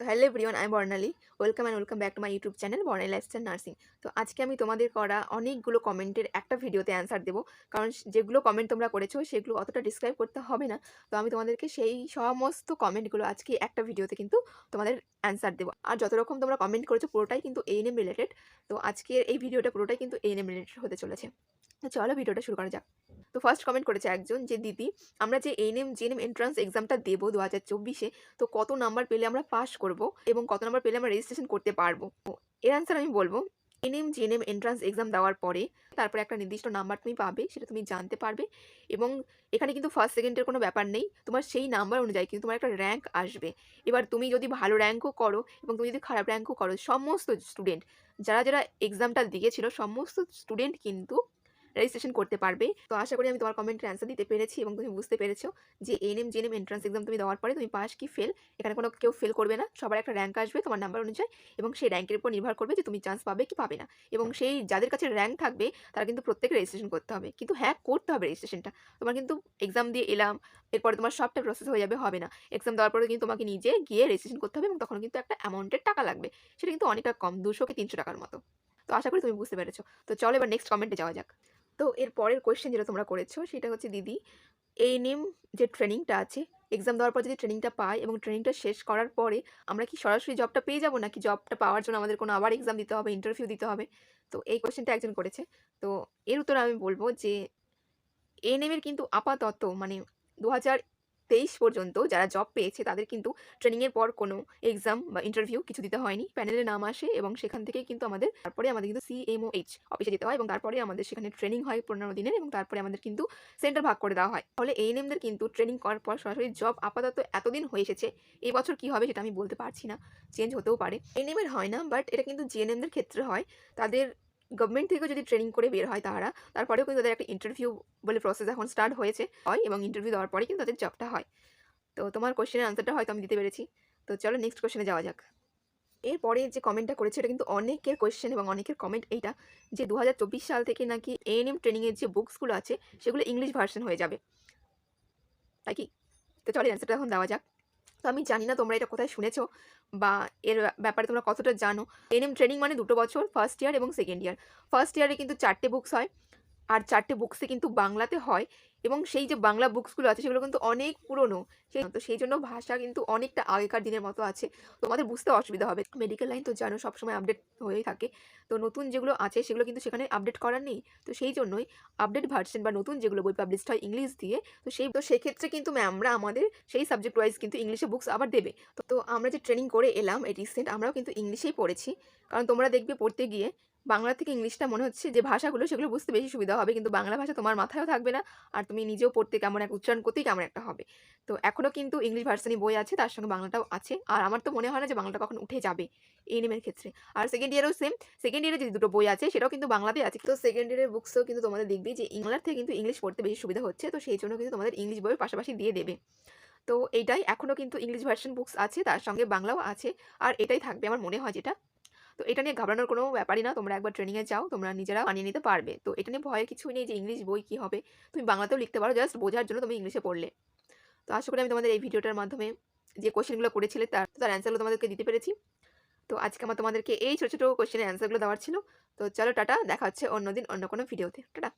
তো hello everyone I Barnali welcome and welcome back to my YouTube channel Barnali lifestyle nursing তো আজকে আমি তোমাদের করা অনেকগুলো কমেন্টের একটা ভিডিওতে অ্যান্সার দেবো। কারণ যেগুলো কমেন্ট তোমরা করেছ, সেগুলো অতটা ডিসক্রাইব করতে হবে না। তো আমি তোমাদেরকে সেই সমস্ত কমেন্টগুলো আজকে একটা ভিডিওতে কিন্তু তোমাদের অ্যান্সার দেবো। আর যত রকম তোমরা কমেন্ট করেছ, পুরোটাই কিন্তু এএনএম রিলেটেড তো আজকের এই ভিডিওটা পুরোটাই কিন্তু এএনএম রিলেটেড হতে চলেছে। তো চলো ভিডিওটা শুরু করা যাক। তো ফার্স্ট কমেন্ট করেছে একজন যে, দিদি, আমরা যে এএনএম জেএনএম এন্ট্রান্স এক্সামটা দেবো দু হাজার চব্বিশে, তো কত নাম্বার পেলে আমরা পাস করব এবং কত নাম্বার পেলে আমরা রেজিস্ট্রেশন করতে পারব? এর অ্যান্সার আমি বলব এনএম জেএনএম এন্ট্রান্স এক্সাম দেওয়ার পরে তারপরে একটা নির্দিষ্ট নাম্বার তুমি পাবে, সেটা তুমি জানতে পারবে এবং এখানে কিন্তু ফার্স্ট সেকেন্ডের কোনো ব্যাপার নেই, তোমার সেই নাম্বার অনুযায়ী কিন্তু তোমার একটা র্যাঙ্ক আসবে। এবার তুমি যদি ভালো র্যাঙ্কও করো এবং তুমি যদি খারাপ র্যাঙ্কও করো, সমস্ত স্টুডেন্ট যারা যারা এক্সামটা দিয়েছিল, সমস্ত স্টুডেন্ট কিন্তু রেজিস্ট্রেশন করতে পারবে। তো আশা করি আমি তোমার কমেন্টের অ্যান্সার দিতে পেরেছি এবং তুমি বুঝতে পেরেছ যে এনএম জেএনএম এন্ট্রান্স এক্সাম তুমি দেওয়ার পরে তুমি পাস কি ফেল এখানে কোনো কেউ ফেল করবে না। সবার একটা র্যাঙ্ক আসবে তোমার নাম্বার অনুযায়ী এবং সেই র্যাঙ্কের উপর নির্ভর করবে যে তুমি চান্স পাবে কি পাবে না। এবং সেই যাদের কাছে র্যাঙ্ক থাকবে তারা কিন্তু প্রত্যেকে রেজিস্ট্রেশন করতে হবে। কিন্তু হ্যাঁ করতে হবে রেজিস্ট্রেশনটা তোমার কিন্তু এক্সাম দিয়ে এলাম এরপরে তোমার সবটা প্রসেস হয়ে যাবে হবে না। এক্সাম দেওয়ার পরে কিন্তু তোমাকে নিজে গিয়ে রেজিস্ট্রেশন করতে হবে এবং তখন কিন্তু একটা অ্যামাউন্টের টাকা লাগবে। সেটা কিন্তু অনেকটা কম দুশো কি তিনশো টাকার মতো। তো আশা করি তুমি বুঝতে পেরেছ। তো চলো এবার নেক্সট কমেন্টে যাওয়া যাক। তো এর পরের কোয়েশ্চেন যেটা তোমরা করেছ সেটা হচ্ছে, দিদি, এই নেম যে ট্রেনিংটা আছে এক্সাম দেওয়ার পর যদি ট্রেনিংটা পাই এবং ট্রেনিংটা শেষ করার পরে আমরা কি সরাসরি জবটা পেয়ে যাব? নাকি জবটা পাওয়ার জন্য আমাদের কোনো আবার এক্সাম দিতে হবে ইন্টারভিউ দিতে হবে? তো এই কোয়েশ্চেনটা একজন করেছে। তো এর উত্তরে আমি বলব যে এনএমের কিন্তু আপাতত মানে দু হাজার তেইশ পর্যন্ত যারা জব পেয়েছে তাদের কিন্তু ট্রেনিংয়ের পর কোনো এক্সাম বা ইন্টারভিউ কিছু দিতে হয়নি। প্যানেলে নাম আসে এবং সেখান থেকেই কিন্তু আমাদের, তারপরে আমাদের কিন্তু সিএমওএইচ অফিসে যেতে হয় এবং তারপরে আমাদের সেখানে ট্রেনিং হয় পনেরো দিনের এবং তারপরে আমাদের কিন্তু সেন্টার ভাগ করে দেওয়া হয়। ফলে এএনএমদের কিন্তু ট্রেনিং করার পর সরাসরি জব আপাতত এতদিন হয়ে এসেছে এই বছর কী হবে সেটা আমি বলতে পারছি না চেঞ্জ হতেও পারে। এনএমের হয় না বাট এটা কিন্তু জিএনএমদের ক্ষেত্রে হয়। তাদের গভর্নমেন্ট থেকে যদি ট্রেনিং করে বের হয় তারা, তারপরেও কিন্তু তাদের একটা ইন্টারভিউ বলে প্রসেস এখন স্টার্ট হয়েছে, হয় এবং ইন্টারভিউ দেওয়ার পরে কিন্তু তাদের জবটা হয়। তো তোমার কোশ্চেনের আনসারটা হয়তো আমি দিতে পেরেছি। তো চলো নেক্সট কোশ্চেনে যাওয়া যাক। এরপরে যে কমেন্টটা করেছে এটা কিন্তু অনেকের কোয়েশ্চেন এবং অনেকের কমেন্ট এইটা, যে দু হাজার চব্বিশ সাল থেকে নাকি এএনএম ট্রেনিংয়ের যে বুকসগুলো আছে, সেগুলো ইংলিশ ভার্সন হয়ে যাবে। তাই কি? তো চলো অ্যান্সারটা এখন দেওয়া যাক। তো আমি জানি না তোমরা এটা কোথায় শুনেছো বা এর ব্যাপারে তোমরা কতটা জানো। এনএম ট্রেনিং মানে দুটো বছর ফার্স্ট ইয়ার এবং সেকেন্ড ইয়ার ফার্স্ট ইয়ারে কিন্তু চারটে বুকস হয়। আর চারটে বুকসে কিন্তু বাংলাতে হয় এবং সেই যে বাংলা বুকসগুলো আছে সেগুলো কিন্তু অনেক পুরনো। সেই তো সেই জন্য ভাষা কিন্তু অনেকটা আগেকার দিনের মতো আছে। তোমাদের বুঝতে অসুবিধা হবে। মেডিকেল লাইন তো জানো সবসময় আপডেট হয়েই থাকে। তো নতুন যেগুলো আছে সেগুলো কিন্তু সেখানে আপডেট করার নেই। তো সেই জন্যই আপডেট ভার্সন বা নতুন যেগুলো বই পাবলিশড হয় ইংলিশ দিয়ে, তো সেই তো সেক্ষেত্রে কিন্তু ম্যামরা আমাদের সেই সাবজেক্ট ওয়াইজ কিন্তু ইংলিশে বুকস আবার দেবে। তো আমরা যে ট্রেনিং করে এলাম এই রিসেন্ট আমরাও কিন্তু ইংলিশেই পড়েছি। কারণ তোমরা দেখবে পড়তে গিয়ে বাংলা থেকে ইংলিশটা মনে হচ্ছে যে ভাষাগুলো, সেগুলো বুঝতে বেশি সুবিধা হবে। কিন্তু বাংলা ভাষা তোমার মাথায়ও থাকবে না আর তুমি নিজেও পড়তে কেমন এক, উচ্চারণ করতেই কেমন একটা হবে। তো এখনও কিন্তু ইংলিশ ভার্সানি বই আছে, তার সঙ্গে বাংলাটাও আছে। আর আমার তো মনে হয় না যে বাংলাটা কখন উঠে যাবে এই নেমের ক্ষেত্রে। আর সেকেন্ড ইয়ারেও সেম সেকেন্ড ইয়ারে যে দুটো বই আছে, সেটাও কিন্তু বাংলাতেই আছে। তো সেকেন্ড ইয়ারের বুকসও কিন্তু তোমাদের দেখবে যে ইংলার থেকে কিন্তু ইংলিশ পড়তে বেশি সুবিধা হচ্ছে। তো সেই জন্য কিন্তু তোমাদের ইংলিশ বইয়ের পাশাপাশি দিয়ে দেবে। তো এইটাই, এখনও কিন্তু ইংলিশ ভার্সন বুকস আছে, তার সঙ্গে বাংলাও আছে। আর এটাই থাকবে আমার মনে হয় যেটা। তো এটা নিয়ে ঘাবড়ানোর কোনো ব্যাপারই না। তোমরা একবার ট্রেনিংয়ে যাও, তোমরা নিজেরা মানিয়ে নিতে পারবে। তো এটা নিয়ে ভয়ের কিছুই নেই যে ইংলিশ বই কী হবে। তুমি বাংলাতেও লিখতে পারো জাস্ট বোঝার জন্য তুমি ইংলিশে পড়লে। তো আশা করি আমি তোমাদের এই ভিডিওটার মাধ্যমে যে কোশ্চেনগুলো করেছিলে তার তার অ্যান্সারগুলো তোমাদেরকে দিতে পেরেছি। তো আজকে আমার তোমাদেরকে এই ছোটো ছোটো কোশ্চেনের অ্যান্সারগুলো দেওয়ার ছিল। তো চলো টাটা, দেখা হচ্ছে অন্যদিন অন্য কোনো ভিডিওতে টাটা।